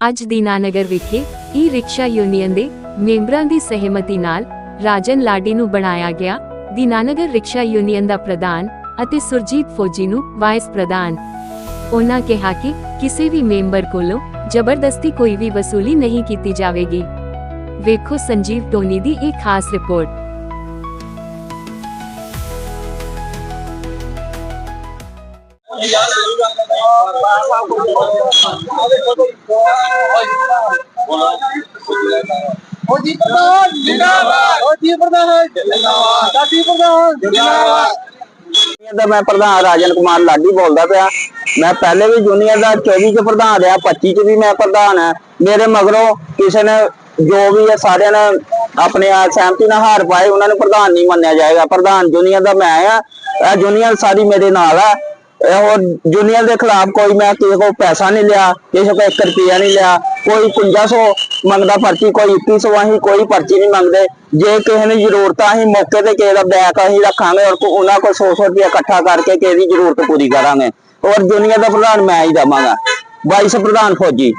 ਅੱਜ ਦੀਨਾਨਗਰ ਵਿਖੇ ਈ rickshaw union ਦੇ ਮੈਂਬਰਾਂ ਦੀ ਸਹਿਮਤੀ ਨਾਲ ਰਾਜਨ ਲਾਡੀ ਨੂੰ ਬਣਾਇਆ ਗਿਆ ਦੀਨਾਨਗਰ ਰਿਕਸ਼ਾ ਯੂਨੀਅਨ ਦਾ ਪ੍ਰਧਾਨ ਅਤੇ ਸੁਰਜੀਤ ਫੌਜੀ ਨੂੰ ਵਾਈਸ ਪ੍ਰਧਾਨ। ਉਹਨਾਂ ਕਿਹਾ ਕਿ ਕਿਸੇ ਵੀ ਮੈਂਬਰ ਕੋਲੋਂ ਜ਼ਬਰਦਸਤੀ ਕੋਈ ਵੀ ਵਸੂਲੀ ਨਹੀਂ ਕੀਤੀ ਜਾਵੇਗੀ। ਵੇਖੋ ਸੰਜੀਵ ਟੋਨੀ ਦੀ ਇੱਕ ਖਾਸ ਰਿਪੋਰਟ। ਉਹ ਜੀ ਪ੍ਰਧਾਨ ਜਿੰਦਾਬਾਦ। ਉਹ ਜੀ ਪ੍ਰਧਾਨ। ਜਿੰਦਾਬਾਦ। ਸਾਡੀ ਪ੍ਰਧਾਨ ਜਿੰਦਾਬਾਦ। ਦਾ ਮੈਂ ਪ੍ਰਧਾਨ ਰਾਜਨ ਕੁਮਾਰ ਲਾਡੀ ਬੋਲਦਾ ਪਿਆ। ਮੈਂ ਪਹਿਲੇ ਵੀ ਜੂਨੀਅਰ ਦਾ 24 ਚ ਪ੍ਰਧਾਨ ਰਿਹਾ 25 ਚ ਵੀ ਮੈਂ ਪ੍ਰਧਾਨ ਹਾਂ। ਮੇਰੇ ਮਗਰੋਂ ਕਿਸੇ ਨੇ ਜੋ ਵੀ ਹੈ ਸਾਰਿਆਂ ਨੇ ਆਪਣੇ ਆ ਸਹਿਮਤੀ ਨਾਲ ਹਾਰ ਪਾਏ ਉਹਨਾਂ ਨੂੰ ਪ੍ਰਧਾਨ ਨਹੀਂ ਮੰਨਿਆ ਜਾਏਗਾ। ਪ੍ਰਧਾਨ ਜੂਨੀਅਰ ਦਾ ਮੈਂ ਆ। ਇਹ ਜੂਨੀਅਰ ਸਾਰੀ ਮੇਰੇ ਨਾਲ ਆ। ਇਹ ਹੋਰ ਜੂਨੀਅਰ ਦੇ ਖਿਲਾਫ ਕੋਈ ਮੈਂ ਕਿਸੇ ਕੋਲ ਪੈਸਾ ਨਹੀਂ ਲਿਆ ਕਿਸੇ ਕੋਲ 1 ਰੁਪਿਆ ਨਹੀਂ ਲਿਆ ਕੋਈ 5500 ਮੰਗਦਾ ਪਰਚੀ ਕੋਈ 2100 ਅਸੀਂ ਕੋਈ ਪਰਚੀ ਨਹੀਂ ਮੰਗਦੇ। ਜੇ ਕਿਸੇ ਨੂੰ ਜ਼ਰੂਰਤ ਆ, ਅਸੀਂ ਮੌਕੇ ਤੇ ਕਿਸੇ ਦਾ ਬੈਕ ਅਸੀਂ ਰੱਖਾਂਗੇ ਔਰ ਉਹਨਾਂ ਕੋਲ 100 100 ਰੁਪਇਆ ਇਕੱਠਾ ਕਰਕੇ ਕਿਸੇ ਦੀ ਜ਼ਰੂਰਤ ਪੂਰੀ ਕਰਾਂਗੇ। ਔਰ ਜੂਨੀਅਰ ਦਾ ਪ੍ਰਧਾਨ ਮੈਂ ਹੀ ਦਵਾਂਗਾ 22 ਪ੍ਰਧਾਨ ਫੌਜੀ।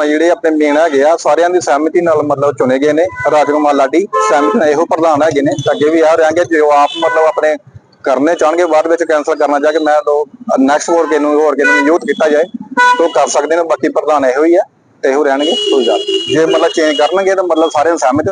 ਜਿਹੜੇ ਆਪਣੇ ਮੇਨ ਹੈਗੇ ਆ, ਸਾਰਿਆਂ ਦੀ ਸਹਿਮਤੀ ਨਾਲ ਮਤਲਬ ਚੁਣੇ ਗਏ ਨੇ, ਰਾਜਕੁਮਾਰ ਲਾਡੀ, ਸਹਿਮਤੀ ਨਾਲ ਇਹੋ ਪ੍ਰਧਾਨ ਹੈਗੇ ਨੇ। ਅੱਗੇ ਵੀ ਆ ਰਹਿਣਗੇ, ਜੋ ਆਪ ਮਤਲਬ ਆਪਣੇ ਕਰਨੇ ਚਾਹਣਗੇ, ਬਾਅਦ ਵਿੱਚ ਕੈਨਸਲ ਕਰਨਾ ਜਾ ਕੇ ਮੈਂ ਲੋ ਨੈਕਸਟ ਹੋਰ ਕਿਨੂੰ ਹੋਰ ਕਿਨੂੰ ਨਿਯੁਕਤ ਕੀਤਾ ਜਾਏ, ਤਾਂ ਉਹ ਕਰ ਸਕਦੇ ਨੇ, ਬਾਕੀ ਪ੍ਰਧਾਨ ਇਹੋ ਹੀ ਆ। ਇਹੋ ਰਹਿਣਗੇ ਕੋਈ ਗੱਲ ਜੇ ਮਤਲਬ ਚੇਂਜ ਕਰਨਗੇ ਤਾਂ ਮਤਲਬ ਸਾਰਿਆਂ ਨੂੰ ਸਹਿਮਤ